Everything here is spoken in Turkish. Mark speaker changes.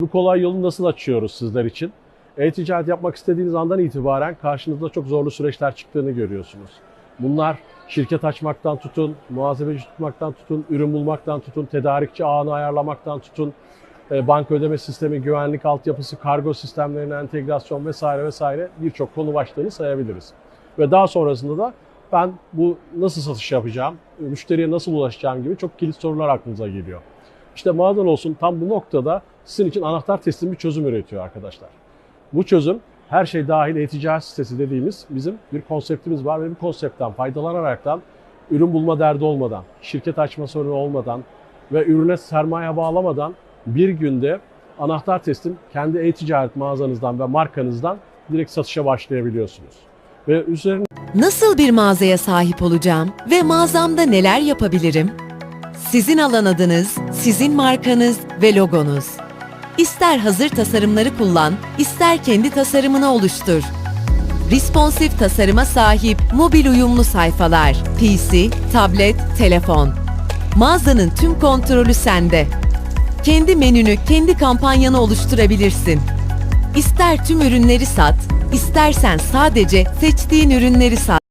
Speaker 1: bu kolay yolu nasıl açıyoruz sizler için? E-ticaret yapmak istediğiniz andan itibaren karşınızda çok zorlu süreçler çıktığını görüyorsunuz. Bunlar şirket açmaktan tutun, muhasebeci tutmaktan tutun, ürün bulmaktan tutun, tedarikçi ağını ayarlamaktan tutun, e, banka ödeme sistemi, güvenlik altyapısı, kargo sistemlerine entegrasyon vesaire vesaire birçok konu başlığını sayabiliriz. Ve daha sonrasında da ben bu nasıl satış yapacağım, müşteriye nasıl ulaşacağım gibi çok kilit sorular aklınıza geliyor. İşte mağazadan olsun tam bu noktada sizin için anahtar teslim bir çözüm üretiyor arkadaşlar. Bu çözüm her şey dahil e-ticaret sitesi dediğimiz bizim bir konseptimiz var ve bu konseptten faydalanaraktan ürün bulma derdi olmadan, şirket açma sorunu olmadan ve ürüne sermaye bağlamadan bir günde anahtar teslim kendi e-ticaret mağazanızdan ve markanızdan direkt satışa başlayabiliyorsunuz. Ve üzerine
Speaker 2: Nasıl bir mağazaya sahip olacağım ve mağazamda neler yapabilirim? Sizin alan adınız, sizin markanız ve logonuz. İster hazır tasarımları kullan, ister kendi tasarımını oluştur. Responsif tasarıma sahip mobil uyumlu sayfalar, PC, tablet, telefon. Mağazanın tüm kontrolü sende. Kendi menünü, kendi kampanyanı oluşturabilirsin. İster tüm ürünleri sat, istersen sadece seçtiğin ürünleri sat.